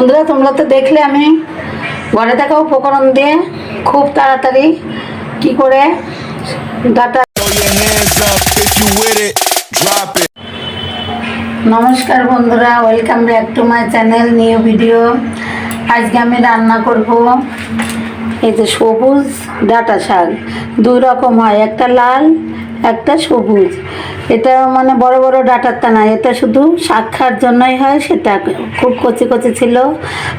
বন্ধুরা, তোমরা তো দেখলে আমি ঘরে থাকা উপকরণ দিয়ে খুব তাড়াতাড়ি কি করে ডাটা. নমস্কার বন্ধুরা welcome back to my channel new video আজকে আমি রান্না করব এই যে সবুজ ডাটা শাক দুই রকম হয়, একটা লাল একটা সবুজ। এটা মানে বড় বড় ডাটারটা না এটা শুধু শাক জন্যই হয়, সেটা খুব কচি কচি ছিল।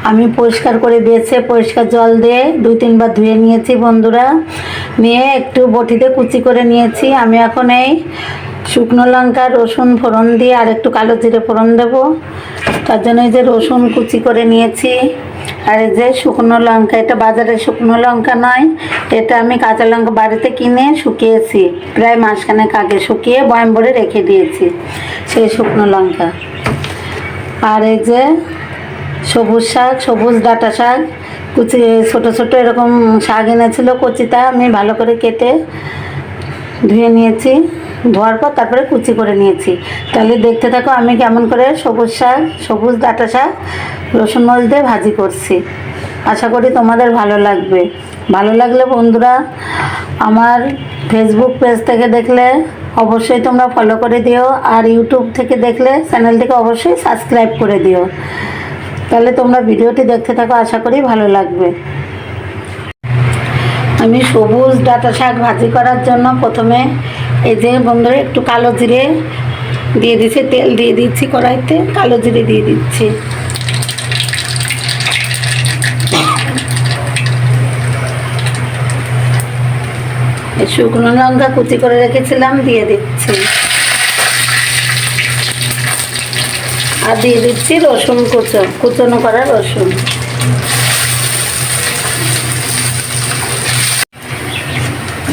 আমি পরিষ্কার করে বেছে পরিষ্কার জল দিয়ে দুই তিনবার ধুয়ে নিয়েছি বন্ধুরা। নিয়ে একটু বটিতে কুচি করে নিয়েছি। আমি এখন এই শুকনো লঙ্কা, রসুন ফোড়ন দিয়ে আর একটু কালো জিরে ফোড়ন দেবো। তার জন্য এই যে রসুন কুচি করে নিয়েছি। আর এই যে শুকনো লঙ্কা, এটা বাজারে শুকনো লঙ্কা নয়, এটা আমি কাঁচা লঙ্কা বাড়িতে কিনে শুকিয়েছি, প্রায় মাসখানেক আগে শুকিয়ে বয়াম ভরে রেখে দিয়েছি সেই শুকনো লঙ্কা। আর এই যে সবুজ শাক, সবুজ ডাঁটা শাক, কুচি, ছোটো ছোটো এরকম শাক এনেছিল কচিটা, আমি ভালো করে কেটে ধুয়ে নিয়েছি। ধোয়ার পর তারপরে কুচি করে নিয়েছি। তাহলে দেখতে থাকো, আমি কেমন করে সবুজ শাক, সবুজ ডাঁটা শাক, রসুন মরিচ দিয়ে ভাজি করছি। আশা করি তোমাদের ভালো লাগবে। ভালো লাগলে বন্ধুরা আমার ফেসবুক পেজ থেকে দেখলে অবশ্যই তোমরা ফলো করে দিও, আর ইউটিউব থেকে দেখলে চ্যানেলটিকে অবশ্যই সাবস্ক্রাইব করে দিও। তাহলে তোমরা ভিডিওটি দেখতে থাকো, আশা করি ভালো লাগবে। আমি সবুজ ডাঁটা শাক ভাজি করার জন্য প্রথমে এই যে বন্ধুরা, একটু কালো জিরে দিয়ে দিচ্ছি তেল দিয়ে দিচ্ছি কড়াইতে, কালো জিরে দিয়ে দিচ্ছি। শুকনো লঙ্কা কুচি করে রেখেছিলাম, দিয়ে দিচ্ছি। আর দিয়ে দিচ্ছি রসুন কুচো, কুচনো করা রসুন।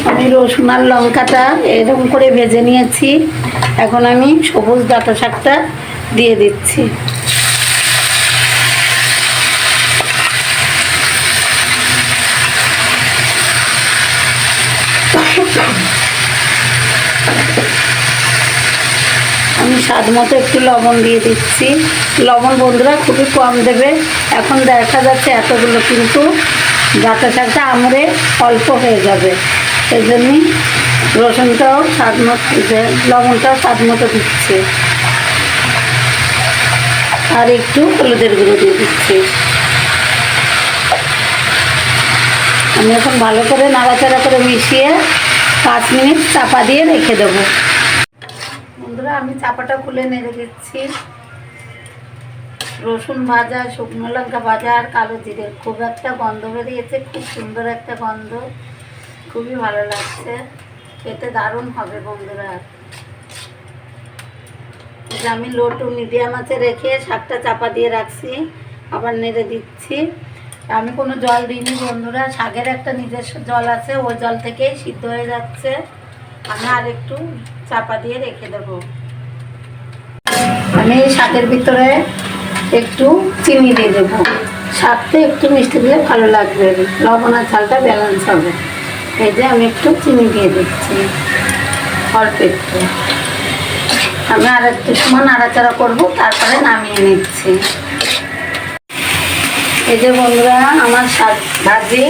আমি রসুন আর লঙ্কাটা এরকম করে ভেজে নিয়েছি। এখন আমি সবুজ ডাঁটা শাকটা দিয়ে দিচ্ছি। আমি স্বাদ মতো একটু লবণ দিয়ে দিচ্ছি। লবণ বন্ধুরা খুবই কম দেবে। এখন দেখা যাচ্ছে এতগুলো কিন্তু ডাঁটা শাকটা আমরে অল্প হয়ে যাবে। সেই জন্যই রসুনটাও স্বাদ মতো লবণটাও স্বাদ মতো দিচ্ছে। আর একটু হলুদের গুঁড়ো দিয়ে দিচ্ছি। আমি এখন ভালো করে নাড়াচাড়া করে মিশিয়ে পাঁচ মিনিট চাপা দিয়ে রেখে দেবো। বন্ধুরা, আমি চাপাটা খুলে নেড়ে দিচ্ছি রসুন ভাজা, শুকনো লঙ্কা ভাজা আর কালো জিরে। খুব একটা গন্ধ বেরিয়েছে, খুব সুন্দর একটা গন্ধ। খুবই ভালো লাগছে। খেতে দারুণ হবে বন্ধুরা। আমি লো টু মিডিয়াম আছে রেখে শাকটা চাপা দিয়ে রাখছি, আবার নেড়ে দিচ্ছি। আমি কোনো জল দিইনি বন্ধুরা, শাকের একটা নিজস্ব জল আছে, ওই জল থেকেই সিদ্ধ হয়ে যাচ্ছে। আমি আর একটু চাপা দিয়ে রেখে দেবো। আমি শাকের ভিতরে একটু চিনি দিয়ে দেবো। শাকটা একটু মিষ্টি দিলে ভালো লাগবে। লবণ আর ঝালটা ব্যালেন্স হবে। এই যে আমি একটু চিনি দিয়ে দিচ্ছি। অল্প একটু। আমি আর একটু সময় নাড়াচাড়া করব, তারপরে নামিয়ে নিচ্ছি। এই যে বন্ধুরা, আমার ভাজি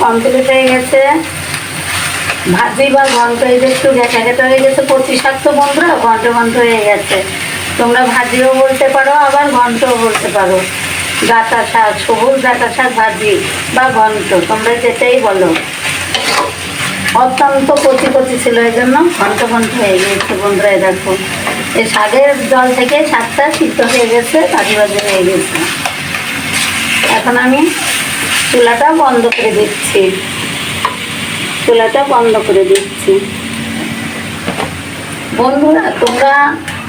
কমপ্লিট হয়ে গেছে। ভাজি বা ঘন্ট এই যে একটু ঘেঁটে হয়ে গেছে কচি শাক তো বন্ধুরা, ঘন্ট ঘন্ট হয়ে গেছে। তোমরা ভাজিও বলতে পারো, আবার ঘন্টও বলতে পারো। ডাঁটা শাক, সবুজ ডাঁটা শাক ভাজি বা ঘন্ট, তোমরা যেটাই বলো। অত্যন্ত কচি কচি ছিল এই জন্য ঘন্ট ঘন্ট হয়ে গিয়েছে বন্ধুরা, দেখো। এই শাকের জল থেকে শাকটা সিদ্ধ হয়ে গেছে ভাজি ভাজি হয়ে গেছে। এখন আমি চুলাটা বন্ধ করে দিচ্ছি। চুলাটা বন্ধ করে দিচ্ছি। বন্ধুরা, তোমরা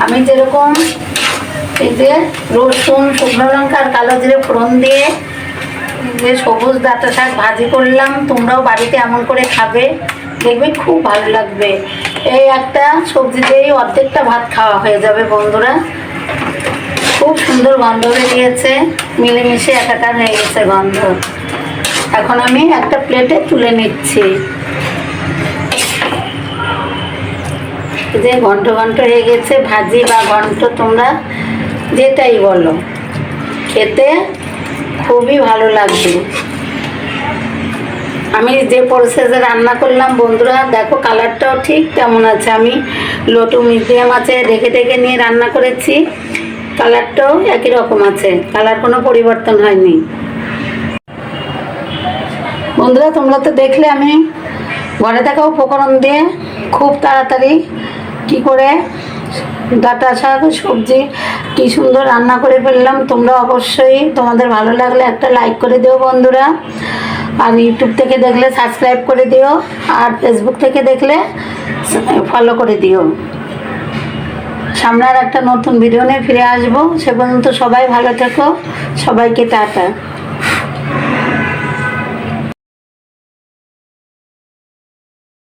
আমি যেরকম যে রসুন, শুকনো লঙ্কা আর কালো জিরে ফোড়ন দিয়ে যে সবুজ ডাঁটা শাক ভাজি করলাম, তোমরাও বাড়িতে এমন করে খাবে, দেখবে খুব ভালো লাগবে। এই একটা সবজি দিয়েই অর্ধেকটা ভাত খাওয়া হয়ে যাবে বন্ধুরা। খুব সুন্দর গন্ধ বেরিয়েছে, মিলেমিশে একাকার হয়ে গেছে গন্ধ। এখন আমি একটা প্লেটে তুলে নিচ্ছি। যে ঘন্ট ঘন্ট হয়ে গেছে, ভাজি বা ঘন্ট তোমরা যেটাই বলো। খেতে খুবই ভালো লাগবে। আমি যে প্রসেসে রান্না করলাম, বন্ধুরা, দেখো কালারটাও ঠিক তেমন আছে। আমি লোটু মিডিয়াম আছে, ঢেকে ঢেকে নিয়ে রান্না করেছি। কালারটাও একই রকম আছে। কালার কোনো পরিবর্তন হয়নি। বন্ধুরা, তোমরা তো দেখলে আমি ঘরে থাকা উপকরণ দিয়ে খুব তাড়াতাড়ি কি করে? ডাটা শাক, সবজি, কি সুন্দর রান্না করে ফেললাম। তোমরা অবশ্যই তোমাদের ভালো লাগলে একটা লাইক করে দিও বন্ধুরা। আর ইউটিউব থেকে দেখলে সাবস্ক্রাইব করে দিও। আর ফেসবুক থেকে দেখলে ফলো করে দিও। সামনে আর একটা নতুন ভিডিও নিয়ে ফিরে আসব। সে পর্যন্ত সবাই ভালো থেকো। সবাইকে টাটা।